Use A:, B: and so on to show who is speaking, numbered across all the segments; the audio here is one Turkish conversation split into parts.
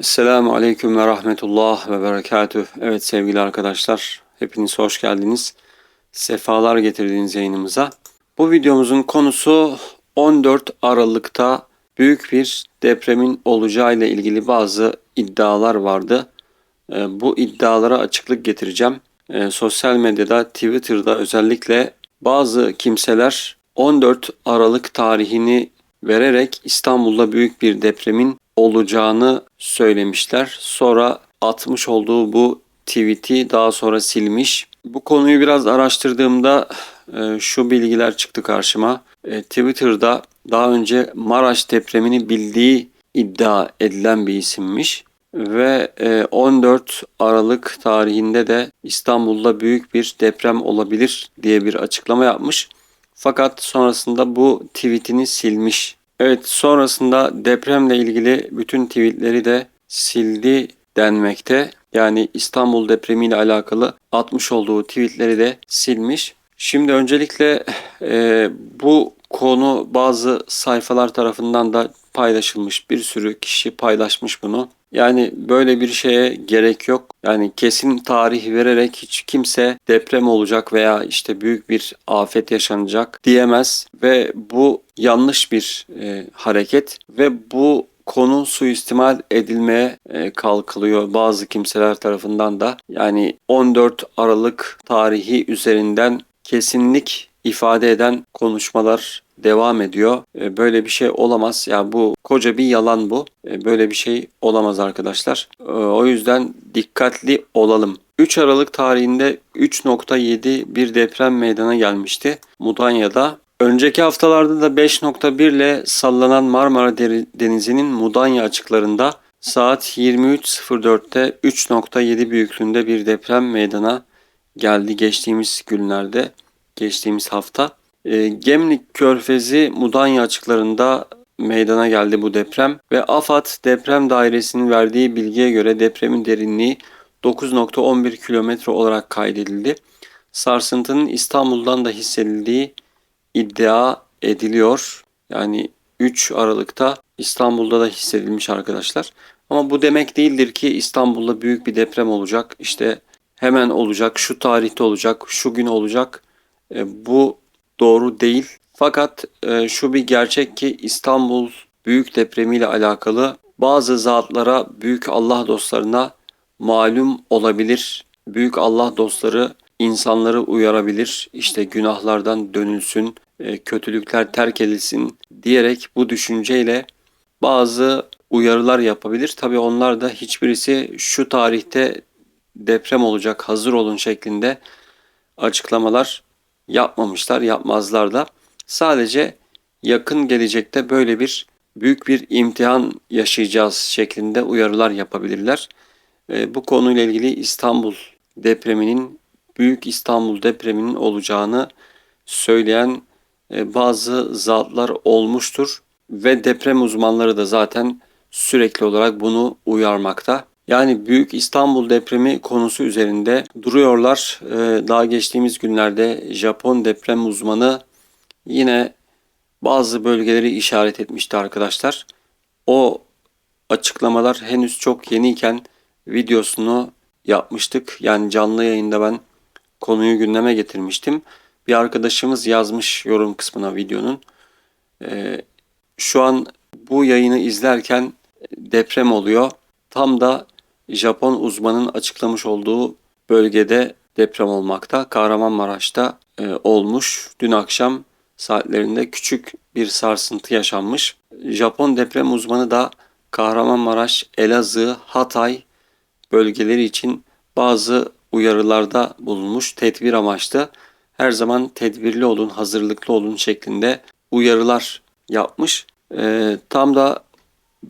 A: Esselamu Aleyküm ve Rahmetullah ve Berekatüh. Evet sevgili arkadaşlar, hepiniz hoş geldiniz. Sefalar getirdiğiniz yayınımıza. Bu videomuzun konusu 14 Aralık'ta büyük bir depremin olacağı ile ilgili bazı iddialar vardı. Ee, Bu iddialara açıklık getireceğim. Ee, Sosyal medyada, Twitter'da özellikle bazı kimseler 14 Aralık tarihini vererek İstanbul'da büyük bir depremin olacağını söylemişler. Sonra atmış olduğu bu tweet'i daha sonra silmiş. Bu konuyu biraz araştırdığımda e, şu bilgiler çıktı karşıma. E, Twitter'da daha önce Maraş depremini bildiği iddia edilen bir isimmiş ve e, 14 Aralık tarihinde de İstanbul'da büyük bir deprem olabilir diye bir açıklama yapmış. Fakat sonrasında bu tweetini silmiş. Evet sonrasında depremle ilgili bütün tweetleri de sildi denmekte. Yani İstanbul depremiyle alakalı atmış olduğu tweetleri de silmiş. Şimdi öncelikle e, bu konu bazı sayfalar tarafından da paylaşılmış. Bir sürü kişi paylaşmış bunu. Yani böyle bir şeye gerek yok. Yani kesin tarih vererek hiç kimse deprem olacak veya işte büyük bir afet yaşanacak diyemez ve bu yanlış bir e, hareket ve bu konu suistimal edilmeye e, kalkılıyor bazı kimseler tarafından da. Yani 14 Aralık tarihi üzerinden kesinlik ifade eden konuşmalar devam ediyor. E, Böyle bir şey olamaz. Ya bu koca bir yalan bu. E, Böyle bir şey olamaz arkadaşlar. E, O yüzden dikkatli olalım. 3 Aralık tarihinde 3.7 bir deprem meydana gelmişti Mudanya'da. Önceki haftalarda da 5.1 ile sallanan Marmara Denizi'nin Mudanya açıklarında saat 23.04'te 3.7 büyüklüğünde bir deprem meydana geldi geçtiğimiz günlerde, geçtiğimiz hafta. E, Gemlik Körfezi Mudanya açıklarında meydana geldi bu deprem ve AFAD Deprem Dairesi'nin verdiği bilgiye göre depremin derinliği 9.11 kilometre olarak kaydedildi. Sarsıntının İstanbul'dan da hissedildiği iddia ediliyor. Yani 3 Aralık'ta İstanbul'da da hissedilmiş arkadaşlar. Ama bu demek değildir ki İstanbul'da büyük bir deprem olacak. İşte hemen olacak, şu tarihte olacak, şu gün olacak. E, bu doğru değil. Fakat e, şu bir gerçek ki İstanbul büyük depremiyle alakalı bazı zatlara, büyük Allah dostlarına malum olabilir. Büyük Allah dostları insanları uyarabilir. İşte günahlardan dönülsün, e, kötülükler terk edilsin diyerek bu düşünceyle bazı uyarılar yapabilir. Tabii onlar da hiçbirisi şu tarihte deprem olacak hazır olun şeklinde açıklamalar yapmamışlar, yapmazlar da. Sadece yakın gelecekte böyle bir büyük bir imtihan yaşayacağız şeklinde uyarılar yapabilirler. E, bu konuyla ilgili İstanbul depreminin büyük İstanbul depreminin olacağını söyleyen e, bazı zatlar olmuştur ve deprem uzmanları da zaten sürekli olarak bunu uyarmakta. Yani Büyük İstanbul depremi konusu üzerinde duruyorlar. Ee, Daha geçtiğimiz günlerde Japon deprem uzmanı yine bazı bölgeleri işaret etmişti arkadaşlar. O açıklamalar henüz çok yeniyken videosunu yapmıştık. Yani canlı yayında ben konuyu gündeme getirmiştim. Bir arkadaşımız yazmış yorum kısmına videonun. Ee, şu an bu yayını izlerken deprem oluyor. Tam da Japon uzmanın açıklamış olduğu bölgede deprem olmakta. Kahramanmaraş'ta e, olmuş. Dün akşam saatlerinde küçük bir sarsıntı yaşanmış. Japon deprem uzmanı da Kahramanmaraş, Elazığ, Hatay bölgeleri için bazı uyarılarda bulunmuş. Tedbir amaçlı her zaman tedbirli olun, hazırlıklı olun şeklinde uyarılar yapmış. E, tam da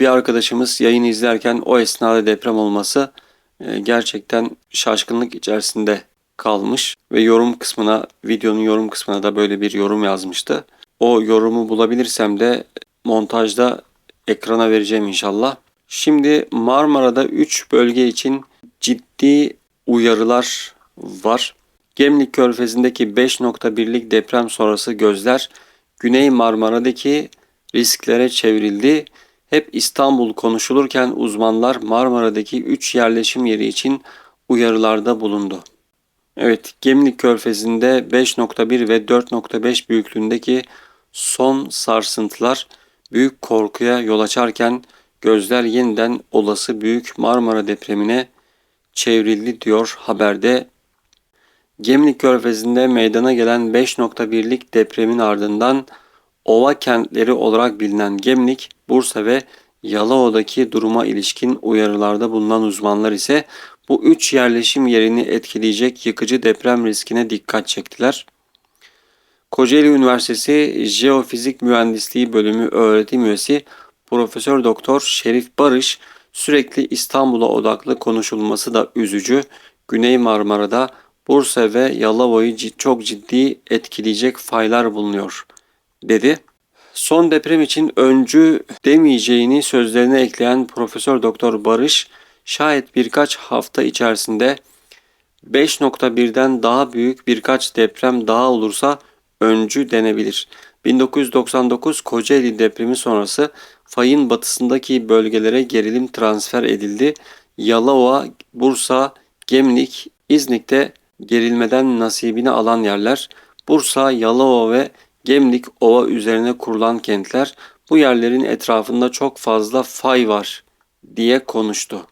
A: bir arkadaşımız yayını izlerken o esnada deprem olması e, gerçekten şaşkınlık içerisinde kalmış ve yorum kısmına videonun yorum kısmına da böyle bir yorum yazmıştı. O yorumu bulabilirsem de montajda ekrana vereceğim inşallah. Şimdi Marmara'da 3 bölge için ciddi uyarılar var. Gemlik Körfezi'ndeki 5.1'lik deprem sonrası gözler Güney Marmara'daki risklere çevrildi. Hep İstanbul konuşulurken uzmanlar Marmara'daki 3 yerleşim yeri için uyarılarda bulundu. Evet, Gemlik Körfezi'nde 5.1 ve 4.5 büyüklüğündeki son sarsıntılar büyük korkuya yol açarken gözler yeniden olası büyük Marmara depremine çevrildi diyor haberde. Gemlik Körfezi'nde meydana gelen 5.1'lik depremin ardından ova kentleri olarak bilinen Gemlik, Bursa ve Yalova'daki duruma ilişkin uyarılarda bulunan uzmanlar ise bu üç yerleşim yerini etkileyecek yıkıcı deprem riskine dikkat çektiler. Kocaeli Üniversitesi Jeofizik Mühendisliği Bölümü öğretim üyesi Profesör Doktor Şerif Barış sürekli İstanbul'a odaklı konuşulması da üzücü. Güney Marmara'da Bursa ve Yalova'yı çok ciddi etkileyecek faylar bulunuyor dedi. Son deprem için öncü demeyeceğini sözlerine ekleyen Profesör Doktor Barış şayet birkaç hafta içerisinde 5.1'den daha büyük birkaç deprem daha olursa öncü denebilir. 1999 Kocaeli depremi sonrası fayın batısındaki bölgelere gerilim transfer edildi. Yalova, Bursa, Gemlik, İznik'te gerilmeden nasibini alan yerler. Bursa, Yalova ve Gemlik Ova üzerine kurulan kentler bu yerlerin etrafında çok fazla fay var diye konuştu.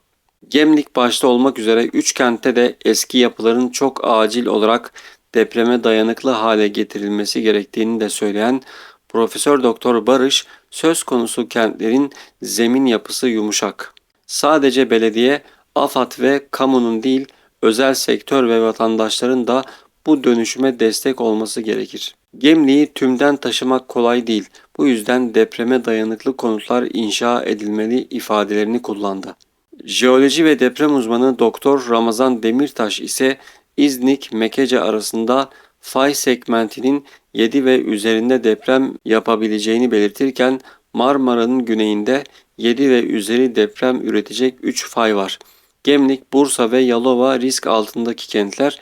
A: Gemlik başta olmak üzere 3 kentte de eski yapıların çok acil olarak depreme dayanıklı hale getirilmesi gerektiğini de söyleyen Profesör Doktor Barış söz konusu kentlerin zemin yapısı yumuşak. Sadece belediye, AFAD ve kamunun değil özel sektör ve vatandaşların da bu dönüşüme destek olması gerekir. Gemliği tümden taşımak kolay değil. Bu yüzden depreme dayanıklı konutlar inşa edilmeli ifadelerini kullandı. Jeoloji ve deprem uzmanı Doktor Ramazan Demirtaş ise İznik Mekece arasında fay segmentinin 7 ve üzerinde deprem yapabileceğini belirtirken Marmara'nın güneyinde 7 ve üzeri deprem üretecek 3 fay var. Gemlik, Bursa ve Yalova risk altındaki kentler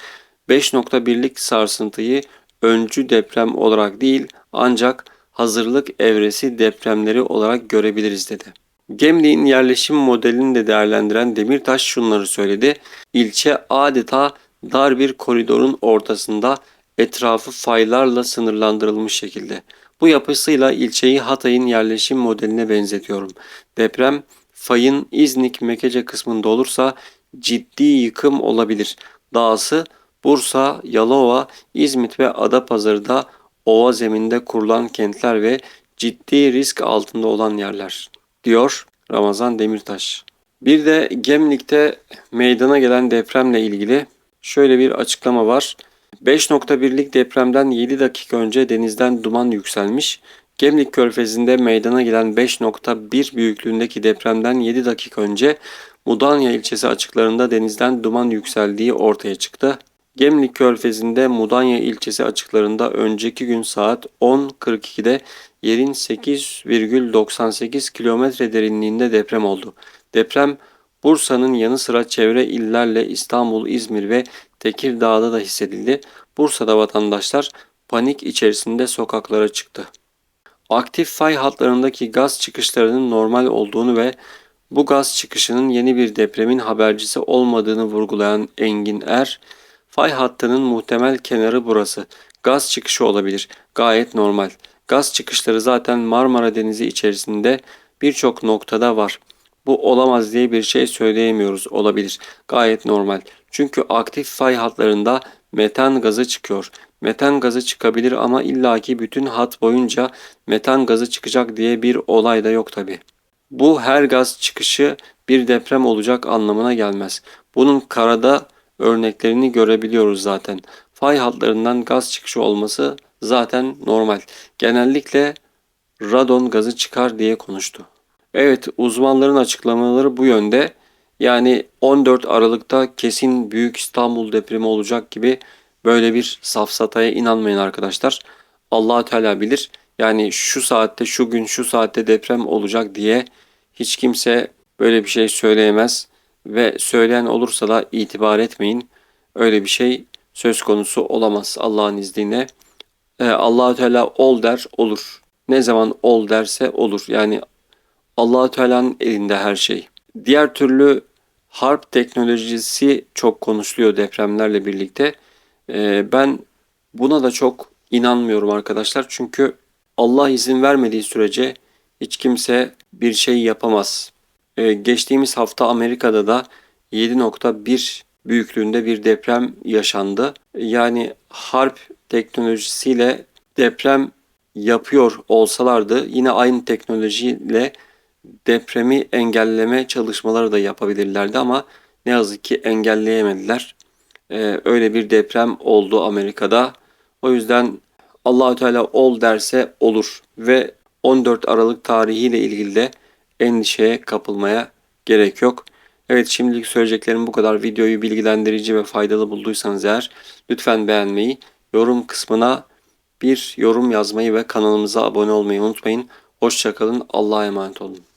A: 5.1'lik sarsıntıyı öncü deprem olarak değil ancak hazırlık evresi depremleri olarak görebiliriz dedi. Gemliğin yerleşim modelini de değerlendiren Demirtaş şunları söyledi. İlçe adeta dar bir koridorun ortasında etrafı faylarla sınırlandırılmış şekilde. Bu yapısıyla ilçeyi Hatay'ın yerleşim modeline benzetiyorum. Deprem fayın İznik Mekece kısmında olursa ciddi yıkım olabilir. Dahası Bursa, Yalova, İzmit ve Adapazarı'da ova zeminde kurulan kentler ve ciddi risk altında olan yerler, diyor Ramazan Demirtaş. Bir de Gemlik'te meydana gelen depremle ilgili şöyle bir açıklama var. 5.1'lik depremden 7 dakika önce denizden duman yükselmiş. Gemlik Körfezi'nde meydana gelen 5.1 büyüklüğündeki depremden 7 dakika önce Mudanya ilçesi açıklarında denizden duman yükseldiği ortaya çıktı. Gemlik Körfezi'nde Mudanya ilçesi açıklarında önceki gün saat 10.42'de yerin 8,98 kilometre derinliğinde deprem oldu. Deprem Bursa'nın yanı sıra çevre illerle İstanbul, İzmir ve Tekirdağ'da da hissedildi. Bursa'da vatandaşlar panik içerisinde sokaklara çıktı. Aktif fay hatlarındaki gaz çıkışlarının normal olduğunu ve bu gaz çıkışının yeni bir depremin habercisi olmadığını vurgulayan Engin Er, fay hattının muhtemel kenarı burası. Gaz çıkışı olabilir. Gayet normal. Gaz çıkışları zaten Marmara Denizi içerisinde birçok noktada var. Bu olamaz diye bir şey söyleyemiyoruz. Olabilir. Gayet normal. Çünkü aktif fay hatlarında metan gazı çıkıyor. Metan gazı çıkabilir ama illaki bütün hat boyunca metan gazı çıkacak diye bir olay da yok tabi. Bu her gaz çıkışı bir deprem olacak anlamına gelmez. Bunun karada örneklerini görebiliyoruz zaten. Fay hatlarından gaz çıkışı olması zaten normal. Genellikle radon gazı çıkar diye konuştu. Evet uzmanların açıklamaları bu yönde. Yani 14 Aralık'ta kesin Büyük İstanbul depremi olacak gibi böyle bir safsataya inanmayın arkadaşlar. allah Teala bilir. Yani şu saatte, şu gün, şu saatte deprem olacak diye hiç kimse böyle bir şey söyleyemez ve söyleyen olursa da itibar etmeyin. Öyle bir şey söz konusu olamaz Allah'ın izniyle. Ee, allah Teala ol der olur. Ne zaman ol derse olur. Yani Allahu Teala'nın elinde her şey. Diğer türlü harp teknolojisi çok konuşuluyor depremlerle birlikte. Ee, ben buna da çok inanmıyorum arkadaşlar. Çünkü Allah izin vermediği sürece hiç kimse bir şey yapamaz. Ee, geçtiğimiz hafta Amerika'da da 7.1 büyüklüğünde bir deprem yaşandı. Yani harp teknolojisiyle deprem yapıyor olsalardı yine aynı teknolojiyle depremi engelleme çalışmaları da yapabilirlerdi ama ne yazık ki engelleyemediler. Ee, öyle bir deprem oldu Amerika'da. O yüzden Allahü Teala ol derse olur ve 14 Aralık tarihiyle ilgili de endişeye kapılmaya gerek yok. Evet şimdilik söyleyeceklerim bu kadar. Videoyu bilgilendirici ve faydalı bulduysanız eğer lütfen beğenmeyi, yorum kısmına bir yorum yazmayı ve kanalımıza abone olmayı unutmayın. Hoşçakalın. Allah'a emanet olun.